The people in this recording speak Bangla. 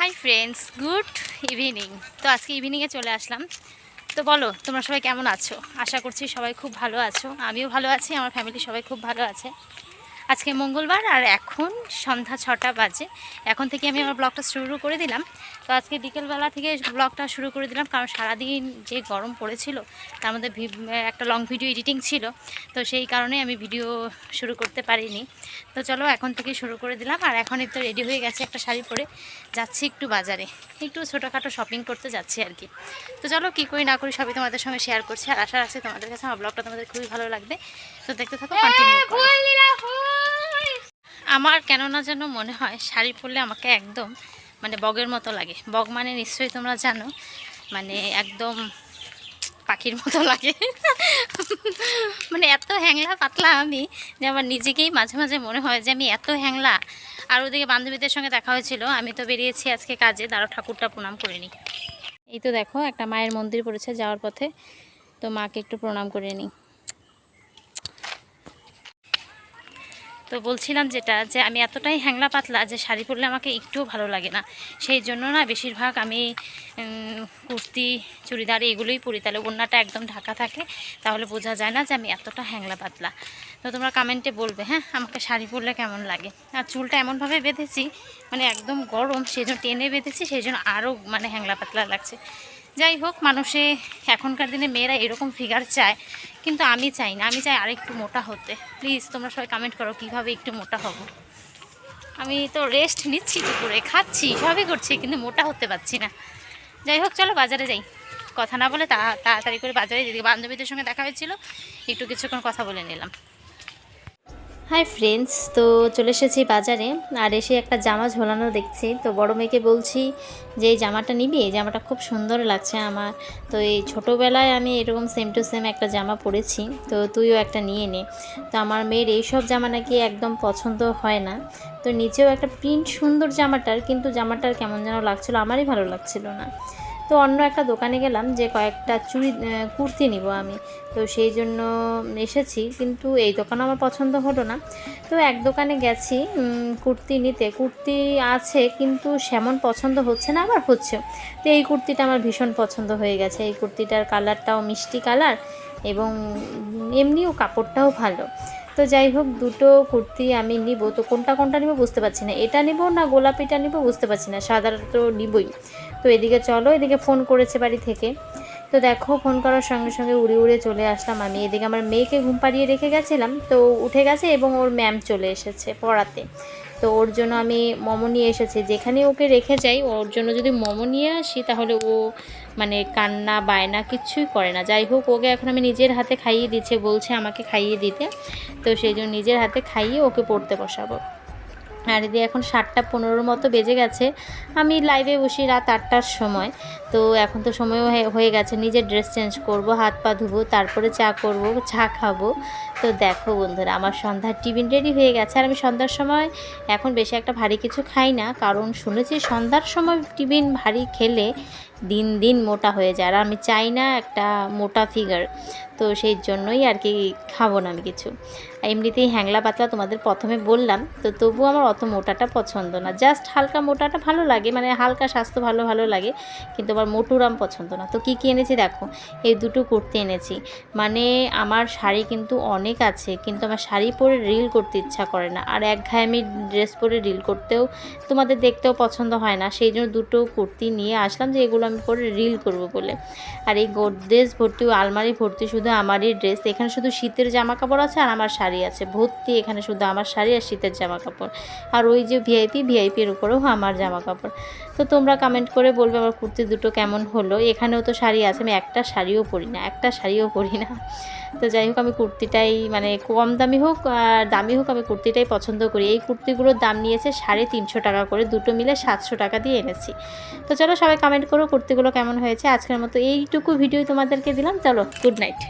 হাই ফ্রেন্ডস গুড ইভিনিং তো আজকে ইভিনিংয়ে চলে আসলাম। তো বলো, তোমরা সবাই কেমন আছো? আশা করছি সবাই খুব ভালো আছো। আমিও ভালো আছি, আমার ফ্যামিলি সবাই খুব ভালো আছে। আজকে মঙ্গলবার আর এখন সন্ধ্যা ছটা বাজে। এখন থেকে আমি আমার ব্লগটা শুরু করে দিলাম। তো আজকে বিকেলবেলা থেকে ব্লগটা শুরু করে দিলাম, কারণ সারাদিন যে গরম পড়েছিল, তার মধ্যে একটা লং ভিডিও এডিটিং ছিল, তো সেই কারণে আমি ভিডিও শুরু করতে পারিনি। তো চলো এখন থেকে শুরু করে দিলাম, আর এখন একটু রেডি হয়ে গেছে একটা শাড়ি পরে যাচ্ছি একটু বাজারে। একটু ছোটোখাটো শপিং করতে যাচ্ছি আর কি। তো চলো কী করি না করি সবই তোমাদের সঙ্গে শেয়ার করছি, আর আশা রাখছি তোমাদের কাছে আমার ব্লগটা তোমাদের খুবই ভালো লাগবে। তো দেখতে থাকো কন্টিনিউ করো। আমার কেন না যেন মনে হয় শাড়ি পরলে আমাকে একদম মানে বগের মতো লাগে। বগ মানে নিশ্চয়ই তোমরা জানো। মানে একদম পাখির মতো লাগে। মানে এত হ্যাংলা পাতলা আমি যে আমার নিজেকেই মাঝে মাঝে মনে হয় যে আমি এত হ্যাংলা। আর ওদিকে বান্ধবীদের সঙ্গে দেখা হয়েছিল। আমি তো বেরিয়েছি আজকে কাজে দাঁড়ো ঠাকুরটা প্রণাম করে নিই। এই তো দেখো, একটা মায়ের মন্দির পড়েছে যাওয়ার পথে। তো মাকে একটু প্রণাম করে নিই। তো বলছিলাম যেটা, যে আমি এতটাই হ্যাংলা পাতলা যে শাড়ি পরলে আমাকে একটুও ভালো লাগে না। সেই জন্য না বেশিরভাগ আমি কুর্তি, চুড়িদার এগুলোই পরি। তাহলে ওড়নাটা একদম ঢাকা থাকে, তাহলে বোঝা যায় না যে আমি এতটা হ্যাংলা পাতলা। তো তোমরা কমেন্টে বলবে হ্যাঁ আমাকে শাড়ি পরলে কেমন লাগে? আর চুলটা এমনভাবে বেঁধেছি মানে একদম গরম, সেই জন্য টেনে বেঁধেছি, সেই জন্য আরও মানে হ্যাংলা পাতলা লাগছে। যাই হোক, মানুষে, এখনকার দিনে মেয়েরা এরকম ফিগার চায়, কিন্তু আমি চাই না। আমি চাই আরেকটু মোটা হতে। প্লিজ তোমরা সবাই কমেন্ট করো কীভাবে একটু মোটা হব। আমি তো রেস্ট নিচ্ছি দুপুরে, খাচ্ছি, সবই করছি, কিন্তু মোটা হতে পারছি না। যাই হোক, চলো বাজারে যাই। কথা না বলে তাড়াতাড়ি করে বাজারে যেদিকে বান্ধবীদের সঙ্গে দেখা হয়েছিল, একটু কিছুক্ষণ কথা বলে নিলাম। হাই ফ্রেন্ডস তো চলে এসেছি বাজারে, আর এসে একটা জামা ঝোলানো দেখছি। তো বড় মেয়েকে বলছি যে, এই জামাটা নিবি? এই জামাটা খুব সুন্দর লাগছে আমার। তো এই ছোটোবেলায় আমি এরকম সেম টু সেম একটা জামা পরেছি। তো তুইও একটা নিয়ে নে। তো আমার মেয়ের এইসব জামা নাকি একদম পছন্দ হয় না। তো নিচেও একটা প্রিন্ট সুন্দর জামাটার, কিন্তু জামাটার কেমন যেন লাগছিল, আমারই ভালো লাগছিল না। তো অন্য একটা দোকানে গেলাম যে কয়েকটা চুড়ি কুর্তি নিব আমি। তো সেই জন্য এসেছি, কিন্তু এই দোকান আমার পছন্দ হলো না। তো এক দোকানে গেছি কুর্তি নিতে। কুর্তি আছে, কিন্তু সেমন পছন্দ হচ্ছে না, আবার হচ্ছে তো এই কুর্তিটা আমার ভীষণ পছন্দ হয়ে গেছে। এই কুর্তিটার কালারটাও মিষ্টি কালার এবং এমনিও কাপড়টাও ভালো। তো যাই হোক, দুটো কুর্তি আমি নিব। তো কোনটা কোনটা নিব বুঝতে পারছি না। এটা নিব না গোলাপিটা নিব বুঝতে পারছি না। সাধারণত নিবই। তো এদিকে চলো, এদিকে ফোন করেছে বাড়ি থেকে। তো দেখো, ফোন করার সঙ্গে সঙ্গে উড়ে উড়ে চলে আসলাম আমি। এদিকে আমার মেয়েকে ঘুম পাড়িয়ে রেখে গেছিলাম, তো উঠে গেছে এবং ওর ম্যাম চলে এসেছে পড়াতে। তো ওর জন্য আমি মোমো নিয়ে এসেছি। যেখানে ওকে রেখে যাই, ওর জন্য যদি মোমো নিয়ে আসি, তাহলে ও মানে কান্না, বায়না কিচ্ছুই করে না। যাই হোক, ওকে এখন আমি নিজের হাতে খাইয়ে দিচ্ছে, বলছে আমাকে খাইয়ে দিতে। তো সেই জন্য নিজের হাতে খাইয়ে ওকে পড়তে বসাবো। আর এদিকে এখন সাতটা পনেরোর মতো বেজে গেছে। আমি লাইভে বসি রাত আটটার সময়। তো এখন তো সময়ও হয়ে- হয়ে গেছে। নিজের ড্রেস চেঞ্জ করব, হাত পা ধুবো, তারপরে চা করব, চা খাব। তো দেখো বন্ধুরা, আমার সন্ধ্যার টিফিন রেডি হয়ে গেছে। আর আমি সন্ধ্যার সময় এখন বেশি একটা ভারী কিছু খাই না। কারণ শুনেছি সন্ধ্যার সময় টিফিন ভারী খেলে দিন দিন মোটা হয়ে যায়। আর আমি চাই না একটা মোটা ফিগার তো সেই জন্যই আর কি খাব না আমি কিছু। এমনিতেই হ্যাংলা পাতলা তোমাদের প্রথমে বললাম, তো তবুও আমার অত মোটাটা পছন্দ না। জাস্ট হালকা মোটাটা ভালো লাগে মানে হালকা স্বাস্থ্য ভালো ভালো লাগে, কিন্তু আমার মোটুরাম পছন্দ না। তো কী কী এনেছি দেখো, এই দুটো কুর্তি এনেছি। মানে আমার শাড়ি কিন্তু অনেক আছে, কিন্তু আমার শাড়ি পরে রিল করতে ইচ্ছা করে না। আর এক ঘায়ে আমি ড্রেস পরে রিল করতেও তোমাদের দেখতেও পছন্দ হয় না। সেই জন্য দুটো কুর্তি নিয়ে আসলাম যে এগুলো আমি পরে রিল করব বলে। আর এই গোদরেজ ভর্তি আলমারি ভর্তি শুধু আমারই ড্রেস এখানে শুধু শীতের জামা কাপড় আছে আর আমার শাড়ি আছে। ভর্তি এখানে শুধু আমার শাড়ি আর শীতের জামা কাপড় আর ওই যে ভিআইপি ভিআইপির উপরেও আমার জামা কাপড় তো তোমরা কমেন্ট করে বলবে আমার কুর্তি দুটো কেমন হলো। এখানেও তো শাড়ি আছে, আমি একটা শাড়িও পরি না, একটা শাড়িও পরি না। তো যাই হোক, আমি কুর্তিটাই মানে কম দামি হোক আর দামি হোক, আমি কুর্তিটাই পছন্দ করি। এই কুর্তিগুলোর দাম নিয়েছে সাড়ে তিনশো টাকা করে, দুটো মিলে সাতশো টাকা দিয়ে এনেছি। তো চলো সবাই কমেন্ট করো কুর্তিগুলো কেমন হয়েছে। আজকের মতো এইটুকু ভিডিও তোমাদেরকে দিলাম। চলো গুড নাইট